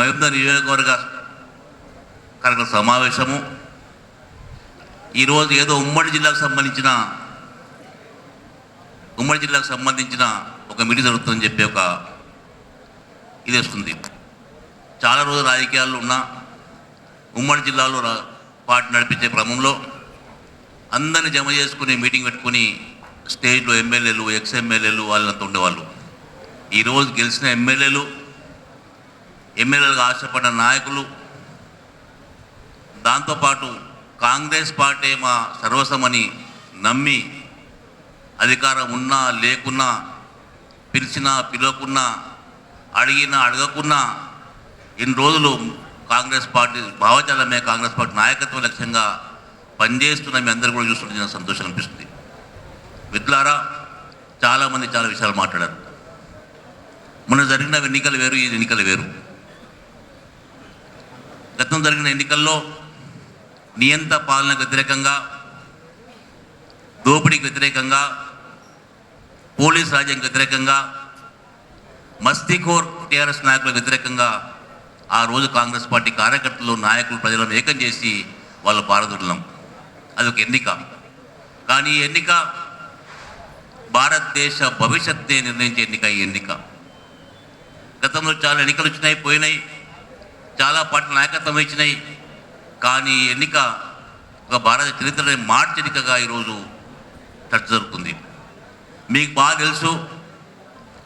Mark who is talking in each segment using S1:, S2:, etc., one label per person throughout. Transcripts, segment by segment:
S1: మహబూబ్నగర్ నియోజకవర్గ కార్యక్రమ సమావేశము. ఈరోజు ఏదో ఉమ్మడి జిల్లాకు సంబంధించిన ఉమ్మడి జిల్లాకు సంబంధించిన ఒక మీటింగ్ జరుగుతుందని చెప్పి ఒక ఇది వస్తుంది. చాలా రోజులు రాజకీయాల్లో ఉన్న ఉమ్మడి జిల్లాలో పార్టీ నడిపించే క్రమంలో అందరిని జమ చేసుకుని మీటింగ్ పెట్టుకుని స్టేజ్లో ఎమ్మెల్యేలు ఎక్స్ ఎమ్మెల్యేలు వాళ్ళంతా ఉండేవాళ్ళు. ఈరోజు గెలిచిన ఎమ్మెల్యేలు ఎమ్మెల్యేలుగా ఆశపడ్డ నాయకులు. దాంతోపాటు కాంగ్రెస్ పార్టీ మా సర్వస్వమని నమ్మి అధికారం ఉన్నా లేకున్నా పిలిచినా పిలవకున్నా అడిగినా అడగకున్నా ఇన్ని రోజులు కాంగ్రెస్ పార్టీ భావజాలమే కాంగ్రెస్ పార్టీ నాయకత్వ లక్ష్యంగా పనిచేస్తున్న మీ అందరూ కూడా చూస్తుంటే సంతోషం అనిపిస్తుంది. మిత్రులారా చాలామంది చాలా విషయాలు మాట్లాడారు. మొన్న జరిగిన ఎన్నికలు వేరు ఈ ఎన్నికలు వేరు. గతం జరిగిన ఎన్నికల్లో నియంత పాలనకు వ్యతిరేకంగా దోపిడీకి వ్యతిరేకంగా పోలీస్ రాజ్యానికి వ్యతిరేకంగా మస్తికోర్ టీఆర్ఎస్ నాయకులకు వ్యతిరేకంగా ఆ రోజు కాంగ్రెస్ పార్టీ కార్యకర్తలు నాయకులు ప్రజలను ఏకం చేసి వాళ్ళు పారదొడలం అది ఒక ఎన్నిక. కానీ ఈ ఎన్నిక భారతదేశ భవిష్యత్తే నిర్ణయించే ఎన్నిక ఈ ఎన్నిక. గతంలో చాలా ఎన్నికలు వచ్చినాయి పోయినాయి. చాలా పార్టీ నాయకత్వం ఇచ్చినాయి కానీ ఎన్నిక ఒక భారత చరిత్రని మార్చి ఎన్నికగా ఈరోజు చర్చ జరుగుతుంది. మీకు బాగా తెలుసు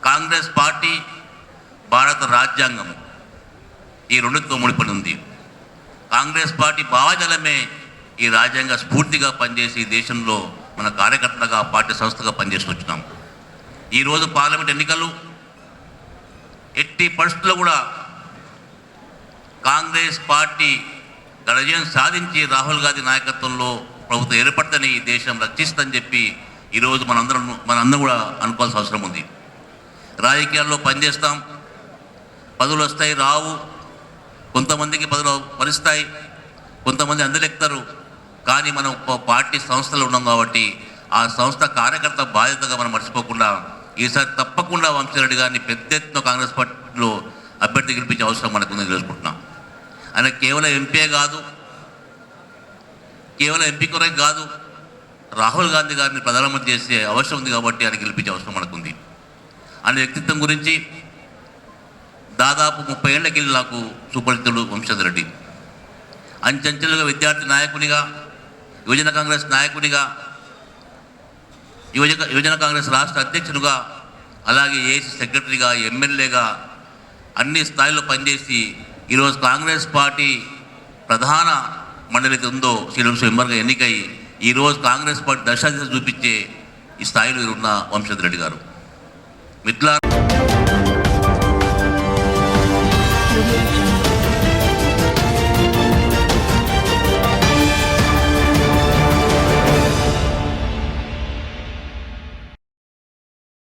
S1: కాంగ్రెస్ పార్టీ భారత రాజ్యాంగం ఈ రెండుతో ముడిపడి ఉంది. కాంగ్రెస్ పార్టీ భావజలమే ఈ రాజ్యాంగ స్ఫూర్తిగా పనిచేసి ఈ దేశంలో మన కార్యకర్తగా పార్టీ సంస్థగా పనిచేసి వచ్చినాం. ఈరోజు పార్లమెంట్ ఎన్నికలు ఎట్టి పరిస్థితుల్లో కూడా కాంగ్రెస్ పార్టీ విజయం సాధించి రాహుల్ గాంధీ నాయకత్వంలో ప్రభుత్వం ఏర్పడతని ఈ దేశం రక్షిస్తుందని చెప్పి ఈరోజు మనందరం మనందరం కూడా అనుకోవాల్సిన అవసరం ఉంది. రాజకీయాల్లో పనిచేస్తాం. పదవులు వస్తాయి రావు. కొంతమందికి పదవులు వరిస్తాయి. కొంతమంది అందలెక్తారు కానీ మనం ఒక పార్టీ సంస్థలు ఉన్నాం కాబట్టి ఆ సంస్థ కార్యకర్త బాధ్యతగా మనం మర్చిపోకుండా ఈసారి తప్పకుండా వంశీరెడ్డి గారిని పెద్ద ఎత్తున కాంగ్రెస్ పార్టీలో అభ్యర్థి గెలిపించే అవసరం మనకుందని తెలుసుకుంటున్నాం. ఆయన కేవలం ఎంపీ కాదు. కేవలం ఎంపీ కొరకు కాదు. రాహుల్ గాంధీ గారిని ప్రధానమంత్రి చేసే అవసరం ఉంది కాబట్టి ఆయన గెలిపించే అవసరం మనకుంది. ఆయన వ్యక్తిత్వం గురించి దాదాపు ముప్పై ఏళ్ళకి నాకు సుపరితుడు వంశధర్ రెడ్డి. అంచెంచెలుగా విద్యార్థి నాయకునిగా యువజన కాంగ్రెస్ నాయకునిగా యువజన యువజన కాంగ్రెస్ రాష్ట్ర అధ్యక్షునిగా అలాగే ఏసీ సెక్రటరీగా ఎమ్మెల్యేగా అన్ని స్థాయిలో పనిచేసి ఈరోజు కాంగ్రెస్ పార్టీ ప్రధాన మండలి అయితే ఉందో శ్రీలంక మెంబర్గా ఎన్నికై ఈరోజు కాంగ్రెస్ పార్టీ దశాదిశ చూపించే ఈ స్థాయిలో ఉన్న వంశధర్ రెడ్డి గారు. మిత్రుల